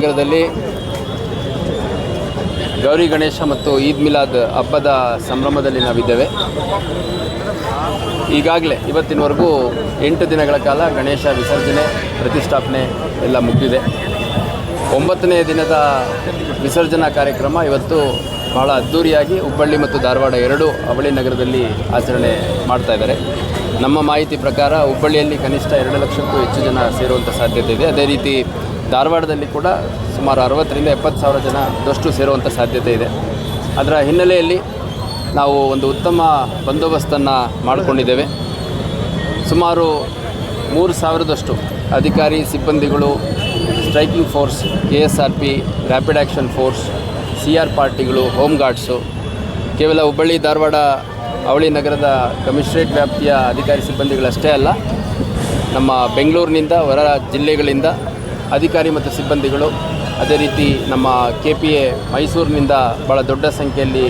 ನಗರದಲ್ಲಿ ಗೌರಿ ಗಣೇಶ ಮತ್ತು ಈದ್ ಮಿಲಾದ್ ಹಬ್ಬದ ಸಂಭ್ರಮದಲ್ಲಿ ನಾವಿದ್ದೇವೆ. ಈಗಾಗಲೇ ಇವತ್ತಿನವರೆಗೂ ಎಂಟು ದಿನಗಳ ಕಾಲ ಗಣೇಶ ವಿಸರ್ಜನೆ, ಪ್ರತಿಷ್ಠಾಪನೆ ಎಲ್ಲ ಮುಗಿದಿದೆ. ಒಂಬತ್ತನೇ ದಿನದ ವಿಸರ್ಜನಾ ಕಾರ್ಯಕ್ರಮ ಇವತ್ತು ಬಹಳ ಅದ್ಧೂರಿಯಾಗಿ ಹುಬ್ಬಳ್ಳಿ ಮತ್ತು ಧಾರವಾಡ ಎರಡು ಅವಳಿ ನಗರದಲ್ಲಿ ಆಚರಣೆ ಮಾಡ್ತಾ ಇದ್ದಾರೆ. ನಮ್ಮ ಮಾಹಿತಿ ಪ್ರಕಾರ ಹುಬ್ಬಳ್ಳಿಯಲ್ಲಿ ಕನಿಷ್ಠ ಎರಡು ಲಕ್ಷಕ್ಕೂ ಹೆಚ್ಚು ಜನ ಸೇರುವಂಥ ಸಾಧ್ಯತೆ ಇದೆ. ಅದೇ ರೀತಿ ಧಾರವಾಡದಲ್ಲಿ ಕೂಡ ಸುಮಾರು ಅರವತ್ತರಿಂದ ಎಪ್ಪತ್ತು ಸಾವಿರ ಜನದಷ್ಟು ಸೇರುವಂಥ ಸಾಧ್ಯತೆ ಇದೆ. ಅದರ ಹಿನ್ನೆಲೆಯಲ್ಲಿ ನಾವು ಒಂದು ಉತ್ತಮ ಬಂದೋಬಸ್ತನ್ನು ಮಾಡಿಕೊಂಡಿದ್ದೇವೆ. ಸುಮಾರು ಮೂರು ಸಾವಿರದಷ್ಟು ಅಧಿಕಾರಿ, ಸಿಬ್ಬಂದಿಗಳು, striking force, K S R P rapid action force, C R ಪಾರ್ಟಿಗಳು, home guards, ಕೇವಲ ಹುಬ್ಬಳ್ಳಿ, ಧಾರವಾಡ, ಅವಳಿ ನಗರದ ಕಮಿಷನರೇಟ್ ವ್ಯಾಪ್ತಿಯ ಅಧಿಕಾರಿ, ಸಿಬ್ಬಂದಿಗಳಷ್ಟೇ ಅಲ್ಲ, ನಮ್ಮ ಬೆಂಗಳೂರಿನಿಂದ, ಹೊರ ಜಿಲ್ಲೆಗಳಿಂದ ಅಧಿಕಾರಿ ಮತ್ತು ಸಿಬ್ಬಂದಿಗಳು. ಅದೇ ರೀತಿ ನಮ್ಮ ಕೆ ಪಿ ಎ ಮೈಸೂರಿನಿಂದ ಭಾಳ ದೊಡ್ಡ ಸಂಖ್ಯೆಯಲ್ಲಿ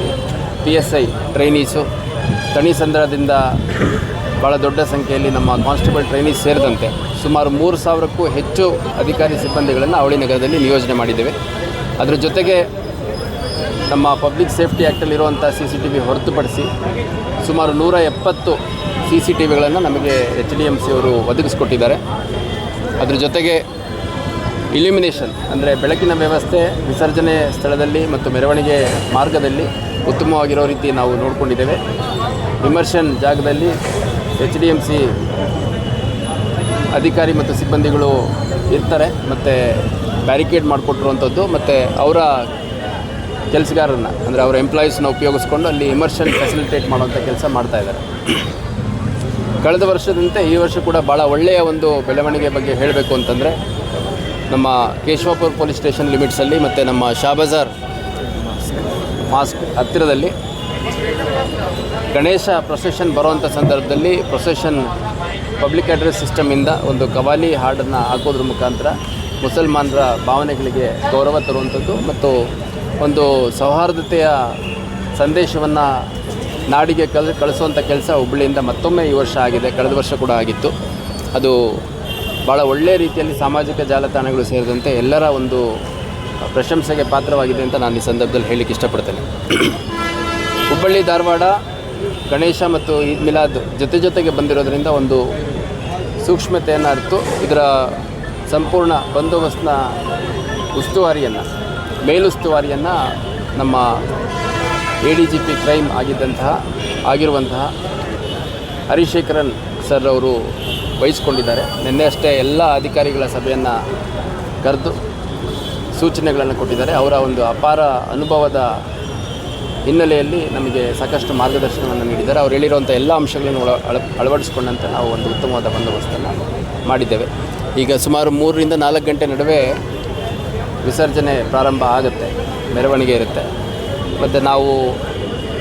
ಪಿ ಎಸ್ ಐ ಟ್ರೈನೀಸು. ತಣಿಸಂದ್ರದಿಂದ ಭಾಳ ದೊಡ್ಡ ಸಂಖ್ಯೆಯಲ್ಲಿ ನಮ್ಮ ಕಾನ್ಸ್ಟೇಬಲ್ ಟ್ರೈನೀಸ್ ಸೇರಿದಂತೆ ಸುಮಾರು ಮೂರು ಸಾವಿರಕ್ಕೂ ಹೆಚ್ಚು ಅಧಿಕಾರಿ ಸಿಬ್ಬಂದಿಗಳನ್ನು ಅವಳಿ ನಗರದಲ್ಲಿ ನಿಯೋಜನೆ ಮಾಡಿದ್ದೇವೆ. ಅದರ ಜೊತೆಗೆ ನಮ್ಮ ಪಬ್ಲಿಕ್ ಸೇಫ್ಟಿ ಆ್ಯಕ್ಟಲ್ಲಿರುವಂಥ ಸಿ ಸಿ ಟಿ ವಿ ಹೊರತುಪಡಿಸಿ ಸುಮಾರು ನೂರ ಎಪ್ಪತ್ತು ಸಿ ಸಿ ಟಿ ವಿಗಳನ್ನು ನಮಗೆ ಎಚ್ ಡಿ ಎಂ ಸಿ ಅವರು ಒದಗಿಸ್ಕೊಟ್ಟಿದ್ದಾರೆ. ಅದ್ರ ಜೊತೆಗೆ ಇಲ್ಯುಮಿನೇಷನ್ ಅಂದರೆ ಬೆಳಕಿನ ವ್ಯವಸ್ಥೆ, ವಿಸರ್ಜನೆ ಸ್ಥಳದಲ್ಲಿ ಮತ್ತು ಮೆರವಣಿಗೆ ಮಾರ್ಗದಲ್ಲಿ ಉತ್ತಮವಾಗಿರೋ ರೀತಿ ನಾವು ನೋಡಿಕೊಂಡಿದ್ದೇವೆ. ಇಮರ್ಷನ್ ಜಾಗದಲ್ಲಿ ಎಚ್ ಡಿ ಎಂ ಸಿ ಅಧಿಕಾರಿ ಮತ್ತು ಸಿಬ್ಬಂದಿಗಳು ಇರ್ತಾರೆ, ಮತ್ತು ಬ್ಯಾರಿಕೇಡ್ ಮಾಡಿಕೊಟ್ಟಿರುವಂಥದ್ದು, ಮತ್ತು ಅವರ ಕೆಲಸಗಾರರನ್ನ, ಅಂದರೆ ಅವರ ಎಂಪ್ಲಾಯೀಸ್ನ ಉಪಯೋಗಿಸ್ಕೊಂಡು ಅಲ್ಲಿ ಇಮರ್ಷನ್ ಫೆಸಿಲಿಟೇಟ್ ಮಾಡುವಂಥ ಕೆಲಸ ಮಾಡ್ತಾ ಇದ್ದಾರೆ. ಕಳೆದ ವರ್ಷದಂತೆ ಈ ವರ್ಷ ಕೂಡ ಭಾಳ ಒಳ್ಳೆಯ ಒಂದು ಬೆಳವಣಿಗೆ ಬಗ್ಗೆ ಹೇಳಬೇಕು ಅಂತಂದರೆ ನಮ್ಮ ಕೇಶವಾಪುರ ಪೊಲೀಸ್ ಸ್ಟೇಷನ್ ಲಿಮಿಟ್ಸಲ್ಲಿ ಮತ್ತು ನಮ್ಮ ಶಾಬಜಾರ್ ಮಾಸ್ಕ್ ಹತ್ತಿರದಲ್ಲಿ ಗಣೇಶ ಪ್ರೊಸೆಷನ್ ಬರುವಂಥ ಸಂದರ್ಭದಲ್ಲಿ ಪ್ರೊಸೆಷನ್ ಪಬ್ಲಿಕ್ ಅಡ್ರೆಸ್ ಸಿಸ್ಟಮಿಂದ ಒಂದು ಕವಾಲಿ ಹಾಡನ್ನು ಹಾಕೋದ್ರ ಮುಖಾಂತರ ಮುಸಲ್ಮಾನರ ಭಾವನೆಗಳಿಗೆ ಗೌರವ ತರುವಂಥದ್ದು ಮತ್ತು ಒಂದು ಸೌಹಾರ್ದತೆಯ ಸಂದೇಶವನ್ನು ನಾಡಿಗೆ ಕಲ್, ಕಳಿಸುವಂಥ ಕೆಲಸ ಹುಬ್ಬಳ್ಳಿಯಿಂದ ಮತ್ತೊಮ್ಮೆ ಈ ವರ್ಷ ಆಗಿದೆ. ಕಳೆದ ವರ್ಷ ಕೂಡ ಆಗಿತ್ತು. ಅದು ಭಾಳ ಒಳ್ಳೆಯ ರೀತಿಯಲ್ಲಿ ಸಾಮಾಜಿಕ ಜಾಲತಾಣಗಳು ಸೇರಿದಂತೆ ಎಲ್ಲರ ಒಂದು ಪ್ರಶಂಸೆಗೆ ಪಾತ್ರವಾಗಿದೆ ಅಂತ ನಾನು ಈ ಸಂದರ್ಭದಲ್ಲಿ ಹೇಳಲಿಕ್ಕೆ ಇಷ್ಟಪಡ್ತೇನೆ. ಹುಬ್ಬಳ್ಳಿ, ಧಾರವಾಡ, ಗಣೇಶ ಮತ್ತು ಈದ್ ಮಿಲಾದ್ ಜೊತೆ ಜೊತೆಗೆ ಬಂದಿರೋದರಿಂದ ಒಂದು ಸೂಕ್ಷ್ಮತೆಯನ್ನು ಅರಿತು ಇದರ ಸಂಪೂರ್ಣ ಬಂದೋಬಸ್ತ್ನ ಉಸ್ತುವಾರಿಯನ್ನು, ಮೇಲುಸ್ತುವಾರಿಯನ್ನು ನಮ್ಮ A D G P crime ಆಗಿದ್ದಂತಹ, ಆಗಿರುವಂತಹ ಹರಿಶೇಖರನ್ ಸರ್ ಅವರು ವಹಿಸ್ಕೊಂಡಿದ್ದಾರೆ. ನಿನ್ನೆ ಅಷ್ಟೇ ಎಲ್ಲ ಅಧಿಕಾರಿಗಳ ಸಭೆಯನ್ನು ಕರೆದು ಸೂಚನೆಗಳನ್ನು ಕೊಟ್ಟಿದ್ದಾರೆ. ಅವರ ಒಂದು ಅಪಾರ ಅನುಭವದ ಹಿನ್ನೆಲೆಯಲ್ಲಿ ನಮಗೆ ಸಾಕಷ್ಟು ಮಾರ್ಗದರ್ಶನವನ್ನು ನೀಡಿದ್ದಾರೆ. ಅವ್ರು ಹೇಳಿರುವಂಥ ಎಲ್ಲ ಅಂಶಗಳನ್ನು ಒಳ, ಅಳ, ಅಳವಡಿಸಿಕೊಂಡಂತೆ ನಾವು ಒಂದು ಉತ್ತಮವಾದ ಬಂದೋಬಸ್ತನ್ನು ಮಾಡಿದ್ದೇವೆ. ಈಗ ಸುಮಾರು ಮೂರರಿಂದ ನಾಲ್ಕು ಗಂಟೆ ನಡುವೆ ವಿಸರ್ಜನೆ ಪ್ರಾರಂಭ ಆಗುತ್ತೆ, ಮೆರವಣಿಗೆ ಇರುತ್ತೆ. ಮತ್ತು ನಾವು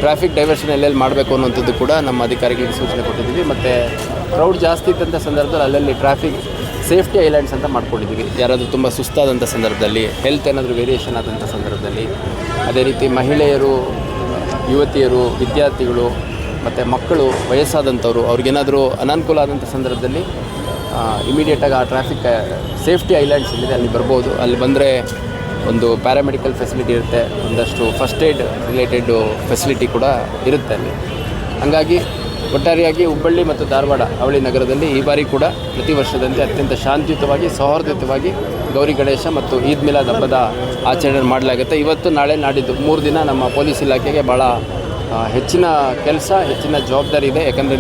ಟ್ರಾಫಿಕ್ ಡೈವರ್ಷನ್ ಎಲ್ಲೆಲ್ಲಿ ಮಾಡಬೇಕು ಅನ್ನೋಂಥದ್ದು ಕೂಡ ನಮ್ಮ ಅಧಿಕಾರಿಗಳಿಗೆ ಸೂಚನೆ ಕೊಟ್ಟಿದ್ದೀವಿ. ಮತ್ತು ಕ್ರೌಡ್ ಜಾಸ್ತಿ ಇದ್ದಂಥ ಸಂದರ್ಭದಲ್ಲಿ ಅಲ್ಲಲ್ಲಿ ಟ್ರಾಫಿಕ್ ಸೇಫ್ಟಿ ಐಲ್ಯಾಂಡ್ಸ್ ಅಂತ ಮಾಡ್ಕೊಂಡಿದ್ದೀವಿ. ಯಾರಾದರೂ ತುಂಬ ಸುಸ್ತಾದಂಥ ಸಂದರ್ಭದಲ್ಲಿ ಹೆಲ್ತ್ ಏನಾದರೂ ವೇರಿಯೇಷನ್ ಆದಂಥ ಸಂದರ್ಭದಲ್ಲಿ, ಅದೇ ರೀತಿ ಮಹಿಳೆಯರು, ಯುವತಿಯರು, ವಿದ್ಯಾರ್ಥಿಗಳು, ಮತ್ತು ಮಕ್ಕಳು, ವಯಸ್ಸಾದಂಥವ್ರು, ಅವ್ರಿಗೇನಾದರೂ ಅನಾನುಕೂಲ ಆದಂಥ ಸಂದರ್ಭದಲ್ಲಿ ಇಮಿಡಿಯೇಟಾಗಿ ಆ ಟ್ರಾಫಿಕ್ ಸೇಫ್ಟಿ ಐಲ್ಯಾಂಡ್ಸ್ ಇಲ್ಲಿದೆ ಅಲ್ಲಿ ಬರ್ಬೋದು. ಅಲ್ಲಿ ಬಂದರೆ ಒಂದು ಪ್ಯಾರಾಮೆಡಿಕಲ್ ಫೆಸಿಲಿಟಿ ಇರುತ್ತೆ. ಒಂದಷ್ಟು ಫಸ್ಟ್ ಏಡ್ ರಿಲೇಟೆಡ್ ಫೆಸಿಲಿಟಿ ಕೂಡ ಇರುತ್ತೆ ಅಲ್ಲಿ. ಹಾಗಾಗಿ ಒಟ್ಟಾರೆಯಾಗಿ ಹುಬ್ಬಳ್ಳಿ ಮತ್ತು ಧಾರವಾಡ ಅವಳಿ ನಗರದಲ್ಲಿ ಈ ಬಾರಿ ಕೂಡ ಪ್ರತಿ ವರ್ಷದಂತೆ ಅತ್ಯಂತ ಶಾಂತಿಯುತವಾಗಿ, ಸೌಹಾರ್ದಯುತವಾಗಿ ಗೌರಿ ಗಣೇಶ ಮತ್ತು ಈದ್ ಮಿಲಾದ್ ಹಬ್ಬದ ಆಚರಣೆ ಮಾಡಲಾಗುತ್ತೆ. ಇವತ್ತು ನಾಳೆ ನಾಡಿದ್ದು ಮೂರು ದಿನ ನಮ್ಮ ಪೊಲೀಸ್ ಇಲಾಖೆಗೆ ಭಾಳ ಹೆಚ್ಚಿನ ಕೆಲಸ, ಹೆಚ್ಚಿನ ಜವಾಬ್ದಾರಿ ಇದೆ. ಯಾಕಂದರೆ